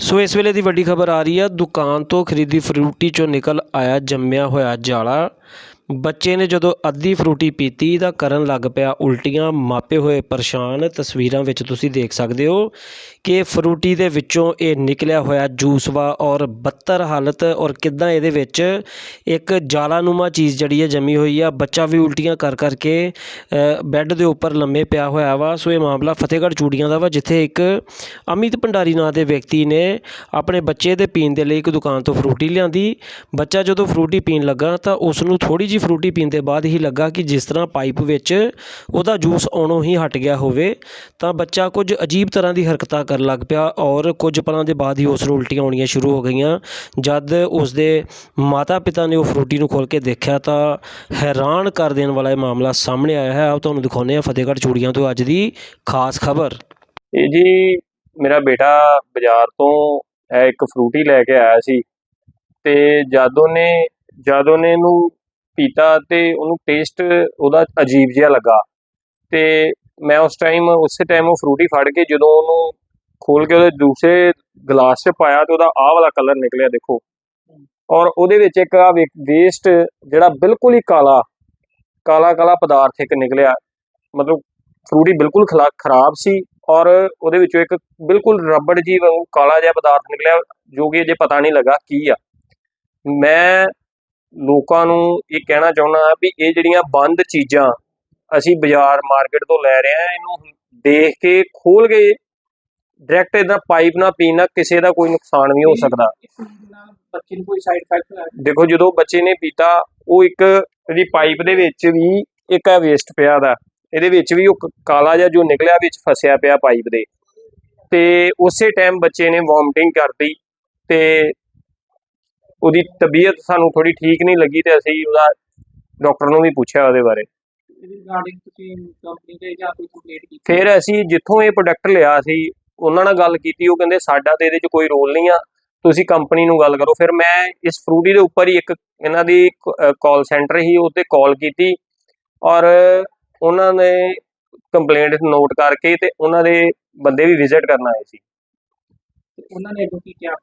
ਸੋ ਇਸ ਵੇਲੇ ਦੀ ਵੱਡੀ ਖਬਰ ਆ ਰਹੀ ਹੈ ਦੁਕਾਨ ਤੋਂ ਖਰੀਦੀ ਫਰੂਟੀ ਚੋਂ ਨਿਕਲ ਆਇਆ ਜੰਮਿਆ ਹੋਇਆ ਜਾਲਾ। ਬੱਚੇ ਨੇ ਜਦੋਂ ਅੱਧੀ ਫਰੂਟੀ ਪੀਤੀ ਤਾਂ ਕਰਨ ਲੱਗ ਪਿਆ ਉਲਟੀਆਂ, ਮਾਪੇ ਹੋਏ ਪਰੇਸ਼ਾਨ। ਤਸਵੀਰਾਂ ਵਿੱਚ ਤੁਸੀਂ ਦੇਖ ਸਕਦੇ ਹੋ ਕਿ ਫਰੂਟੀ ਦੇ ਵਿੱਚੋਂ ਇਹ ਨਿਕਲਿਆ ਹੋਇਆ ਜੂਸ ਵਾ ਔਰ ਬੱਤਰ ਹਾਲਤ ਔਰ ਕਿੱਦਾਂ ਇਹਦੇ ਵਿੱਚ ਇੱਕ ਜਾਲਾਨੁਮਾ ਚੀਜ਼ ਜਿਹੜੀ ਹੈ ਜੰਮੀ ਹੋਈ ਆ। ਬੱਚਾ ਵੀ ਉਲਟੀਆਂ ਕਰ ਕਰਕੇ ਬੈੱਡ ਦੇ ਉੱਪਰ ਲੰਮੇ ਪਿਆ ਹੋਇਆ ਵਾ। ਸੋ ਇਹ ਮਾਮਲਾ ਫਤਿਹਗੜ੍ਹ ਚੂੜੀਆਂ ਦਾ ਵਾ, ਜਿੱਥੇ ਇੱਕ ਅਮਿਤ ਭੰਡਾਰੀ ਨਾਂ ਦੇ ਵਿਅਕਤੀ ਨੇ ਆਪਣੇ ਬੱਚੇ ਦੇ ਪੀਣ ਦੇ ਲਈ ਇੱਕ ਦੁਕਾਨ ਤੋਂ ਫਰੂਟੀ ਲਿਆਂਦੀ। ਬੱਚਾ ਜਦੋਂ ਫਰੂਟੀ ਪੀਣ ਲੱਗਾ ਤਾਂ ਉਸ ਨੂੰ ਥੋੜੀ ਜੀ ਫਰੂਟੀ ਪੀਣ ਦੇ ਬਾਅਦ ਹੀ ਲੱਗਾ ਕਿ ਜਿਸ ਤਰ੍ਹਾਂ ਪਾਈਪ ਵਿੱਚ ਉਹਦਾ ਜੂਸ ਆਉਣੋਂ ਹੀ ਹਟ ਗਿਆ ਹੋਵੇ, ਤਾਂ ਬੱਚਾ ਕੁਝ ਅਜੀਬ ਤਰ੍ਹਾਂ ਦੀ ਹਰਕਤਾਂ ਕਰਨ ਲੱਗ ਪਿਆ ਔਰ ਕੁਝ ਪਲਾਂ ਦੇ ਬਾਅਦ ਹੀ ਉਸ ਨੂੰ ਉਲਟੀਆਂ ਆਉਣੀਆਂ ਸ਼ੁਰੂ ਹੋ ਗਈਆਂ। ਜਦ ਉਸ ਦੇ ਮਾਤਾ ਪਿਤਾ ਨੇ ਉਹ ਫਰੂਟੀ ਨੂੰ ਖੋਲ ਕੇ ਦੇਖਿਆ ਤਾਂ ਹੈਰਾਨ ਕਰ ਦੇਣ ਵਾਲਾ ਇਹ ਮਾਮਲਾ ਸਾਹਮਣੇ ਆਇਆ ਹੈ। ਆਓ ਤੁਹਾਨੂੰ ਦਿਖਾਉਂਦੇ ਹਾਂ ਫਤਿਹਗੜ੍ਹ ਚੂੜੀਆਂ ਤੋਂ ਅੱਜ ਦੀ ਖਾਸ ਖਬਰ। ਇਹ ਜੀ ਮੇਰਾ ਬੇਟਾ ਬਾਜ਼ਾਰ ਤੋਂ ਇੱਕ ਫਰੂਟੀ ਲੈ ਕੇ ਆਇਆ ਸੀ ਤੇ ਜਦ ਉਹਨੇ ਜਦ ਉਹਨੇ ਇਹਨੂੰ ਪੀਤਾ ਤੇ ਉਹਨੂੰ ਟੇਸਟ ਉਹਦਾ ਅਜੀਬ ਜਿਹਾ ਲੱਗਾ। ਤੇ ਮੈਂ ਉਸ ਟਾਈਮ ਉਸੇ ਟਾਈਮ ਉਹ ਫਰੂਟੀ ਫੜ ਕੇ ਜਦੋਂ ਉਹਨੂੰ ਖੋਲ ਕੇ ਉਹਦੇ ਦੂਸਰੇ ਗਲਾਸ 'ਚ ਪਾਇਆ ਤੇ ਉਹਦਾ ਆਹ ਵਾਲਾ ਕਲਰ ਨਿਕਲਿਆ, ਦੇਖੋ। ਔਰ ਉਹਦੇ ਵਿੱਚ ਇੱਕ ਆ ਵੇਸਟ ਜਿਹੜਾ ਬਿਲਕੁਲ ਹੀ ਕਾਲਾ ਕਾਲਾ ਕਾਲਾ ਪਦਾਰਥ ਇੱਕ ਨਿਕਲਿਆ। ਮਤਲਬ ਫਰੂਟੀ ਬਿਲਕੁਲ ਖਲਾ- ਖਰਾਬ ਸੀ ਔਰ ਉਹਦੇ ਵਿੱਚੋਂ ਇੱਕ ਬਿਲਕੁਲ ਰਬੜ ਜੀ ਵਾਂਗੂ ਕਾਲਾ ਜਿਹਾ ਪਦਾਰਥ ਨਿਕਲਿਆ, ਜੋ ਕਿ ਅਜੇ ਪਤਾ ਨਹੀਂ ਲੱਗਾ ਕੀ ਆ। ਮੈਂ ਲੋਕਾਂ ਨੂੰ ਇਹ ਕਹਿਣਾ ਚਾਹੁੰਦਾ ਵੀ ਇਹ ਜਿਹੜੀਆਂ ਬੰਦ ਚੀਜ਼ਾਂ ਅਸੀਂ ਬਾਜ਼ਾਰ ਮਾਰਕੀਟ ਤੋਂ ਲੈ ਰਹੇ ਹਾਂ ਇਹਨੂੰ ਦੇਖ ਕੇ ਖੋਲ ਕੇ ਡਾਇਰੈਕਟ ਇਹਦਾ ਪਾਈਪ ਨਾਲ ਪੀਣ ਕਿਸੇ ਦਾ ਕੋਈ ਨੁਕਸਾਨ ਵੀ ਹੋ ਸਕਦਾ। ਬੱਚੇ ਨੂੰ ਕੋਈ ਸਾਈਡ ਇਫੈਕਟ ਦੇਖੋ ਜਦੋਂ ਬੱਚੇ ਨੇ ਪੀਤਾ ਉਹ ਇੱਕ ਇਹਦੀ ਪਾਈਪ ਦੇ ਵਿੱਚ ਵੀ ਇੱਕ ਆ ਵੇਸਟ ਪਿਆ ਦਾ। ਇਹਦੇ ਵਿੱਚ ਵੀ ਉਹ ਕਾਲਾ ਜਿਹਾ ਜੋ ਨਿਕਲਿਆ ਵਿੱਚ ਫਸਿਆ ਪਿਆ ਪਾਈਪ ਦੇ। ਤੇ ਉਸੇ ਟਾਈਮ ਬੱਚੇ ਨੇ ਵੋਮਟਿੰਗ ਕਰਤੀ ਤੇ ਉਹਦੀ ਤਬੀਅਤ ਸਾਨੂੰ ਥੋੜੀ ਠੀਕ ਨਹੀਂ ਲੱਗੀ ਤੇ ਅਸੀਂ ਉਹਦਾ ਡਾਕਟਰ ਨੂੰ ਵੀ ਪੁੱਛਿਆ ਉਹਦੇ ਬਾਰੇ। ਰਿਗਾਰਡਿੰਗ ਤੁਸੀਂ ਕੰਪਨੀ ਦੇ ਜਾਂ ਕੋਈ ਕੰਪਲੀਟ ਕੀਤੀ? ਫਿਰ ਅਸੀਂ ਜਿੱਥੋਂ ਇਹ ਪ੍ਰੋਡਕਟ ਲਿਆ ਸੀ ਉਹਨਾਂ ਨਾਲ ਗੱਲ ਕੀਤੀ ਉਹ ਕਹਿੰਦੇ ਸਾਡਾ ਤੇ ਇਹਦੇ 'ਚ ਕੋਈ ਰੋਲ ਨਹੀਂ ਆ ਤੁਸੀਂ ਕੰਪਨੀ ਨੂੰ ਗੱਲ ਕਰੋ। ਫਿਰ ਮੈਂ ਇਸ ਫਰੂਟੀ ਦੇ ਉੱਪਰ ਹੀ ਇੱਕ ਇਹਨਾਂ ਦੀ ਕਾਲ ਸੈਂਟਰ ਹੀ ਉਹ ਤੇ ਕਾਲ ਕੀਤੀ ਔਰ ਉਹਨਾਂ ਨੇ ਕੰਪਲੇਂਟ ਨੋਟ ਕਰਕੇ ਤੇ ਉਹਨਾਂ ਦੇ ਬੰਦੇ ਵੀ ਵਿਜ਼ਿਟ ਕਰਨ ਆਏ ਸੀ। ਉਹਨਾਂ ਨੇ ਕੀ ਕਿਹਾ?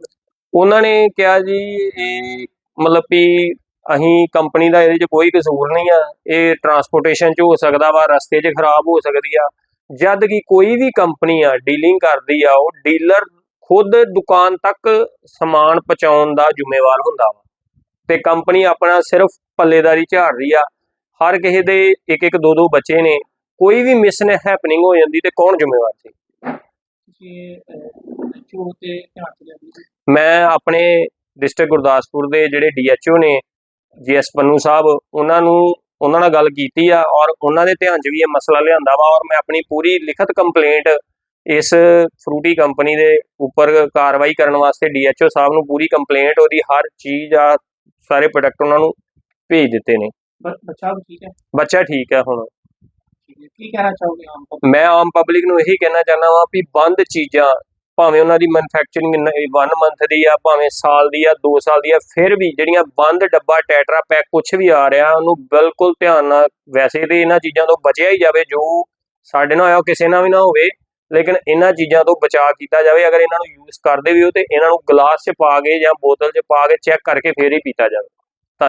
ਉਹਨਾਂ ਨੇ ਕਿਹਾ ਜੀ, ਇਹ ਮਤਲਬ ਵੀ ਅਸੀਂ ਕੰਪਨੀ ਦਾ ਇਹਦੇ 'ਚ ਕੋਈ ਕਸੂਰ ਨਹੀਂ ਆ। ਇਹ ਟਰਾਂਸਪੋਰਟੇਸ਼ਨ 'ਚ ਹੋ ਸਕਦਾ ਵਾ, ਰਸਤੇ 'ਚ ਖਰਾਬ ਹੋ ਸਕਦੀ ਆ। ਜਦ ਕਿ ਕੋਈ ਵੀ ਕੰਪਨੀ ਆ ਡੀਲਿੰਗ ਕਰਦੀ ਆ, ਉਹ ਡੀਲਰ ਖੁਦ ਦੁਕਾਨ ਤੱਕ ਸਮਾਨ ਪਹੁੰਚਾਉਣ ਦਾ ਜ਼ਿੰਮੇਵਾਰ ਹੁੰਦਾ ਵਾ। ਤੇ ਕੰਪਨੀ ਆਪਣਾ ਸਿਰਫ ਪੱਲੇਦਾਰੀ ਝਾੜ ਰਹੀ ਆ। ਹਰ ਕਿਸੇ ਦੇ ਇੱਕ ਇੱਕ ਦੋ ਦੋ ਬੱਚੇ ਨੇ। ਕੋਈ ਵੀ ਮਿਸ ਨੇ ਹੈਪਨਿੰਗ ਹੋ ਜਾਂਦੀ ਤੇ ਕੌਣ ਜ਼ਿੰਮੇਵਾਰ ਸੀ? ਤੁਸੀਂ ਚੋ ਤੇ ਧਿਆਨ ਮੈਂ ਆਪਣੇ ਡਿਸਟ੍ਰਿਕਟ ਗੁਰਦਾਸਪੁਰ ਦੇ ਜਿਹੜੇ ਡੀਐਚਓ ਨੇ ਜੀਐਸ ਪੰਨੂ ਸਾਹਿਬ ਉਹਨਾਂ ਨੂੰ ਉਹਨਾਂ ਨਾਲ ਗੱਲ ਕੀਤੀ ਆ ਔਰ ਉਹਨਾਂ ਦੇ ਧਿਆਨ 'ਚ ਵੀ ਇਹ ਮਸਲਾ ਲਿਆਂਦਾ ਵਾ ਔਰ ਮੈਂ ਆਪਣੀ ਪੂਰੀ ਲਿਖਤ ਕੰਪਲੇਂਟ ਇਸ ਫਰੂਟੀ ਕੰਪਨੀ ਦੇ ਉੱਪਰ ਕਾਰਵਾਈ ਕਰਨ ਵਾਸਤੇ ਡੀਐਚਓ ਸਾਹਿਬ ਨੂੰ ਪੂਰੀ ਕੰਪਲੇਂਟ ਉਹਦੀ ਹਰ ਚੀਜ਼ ਆ ਸਾਰੇ ਪ੍ਰੋਡਕਟ ਉਹਨਾਂ ਨੂੰ ਭੇਜ ਦਿੱਤੇ ਨੇ। ਬੱਚਾ ਠੀਕ ਹੈ? ਬੱਚਾ ਠੀਕ ਹੈ ਹੁਣ। ਕੀ ਕਹਿਣਾ ਚਾਹੋਗੇ ਆਮ ਪਬਲਿਕ ਮੈਂ ਆਮ ਪਬਲਿਕ ਨੂੰ ਇਹੀ ਕਹਿਣਾ ਚਾਹੁੰਦਾ ਵਾਂ ਵੀ ਬੰਦ ਚੀਜ਼ਾਂ ਭਾਵੇਂ ਉਹਨਾਂ ਦੀ ਮੈਨੂਫੈਕਚਰਿੰਗ 1 ਮੰਥ ਦੀ ਆ, ਭਾਵੇਂ ਸਾਲ ਦੀ ਆ 2 ਸਾਲ ਦੀ ਆ, ਫਿਰ ਵੀ ਜਿਹੜੀਆਂ ਬੰਦ ਡੱਬਾ ਟੈਟਰਾ ਪੈਕ ਕੁਝ ਵੀ ਆ ਰਿਹਾ, ਉਹਨੂੰ ਬਿਲਕੁਲ ਧਿਆਨ ਨਾਲ ਵੈਸੇ ਤੇ ਇਹਨਾਂ ਚੀਜ਼ਾਂ ਤੋਂ ਬਚਿਆ ਹੀ ਜਾਵੇ, ਜੋ ਸਾਡੇ ਨਾਲ ਹੋਇਆ ਕਿਸੇ ਨਾਲ ਵੀ ਨਾ ਹੋਵੇ, ਲੇਕਿਨ ਇਹਨਾਂ ਚੀਜ਼ਾਂ ਤੋਂ ਬਚਾਅ ਕੀਤਾ ਜਾਵੇ, ਅਗਰ ਇਹਨਾਂ ਨੂੰ ਯੂਜ਼ ਕਰਦੇ ਵੀ ਹੋ ਤੇ ਇਹਨਾਂ ਨੂੰ ਗਲਾਸ 'ਚ ਪਾ ਕੇ ਜਾਂ ਬੋਤਲ 'ਚ ਪਾ ਕੇ ਚੈੱਕ ਕਰਕੇ ਫੇਰ ਹੀ ਪੀਤਾ ਜਾਵੇ।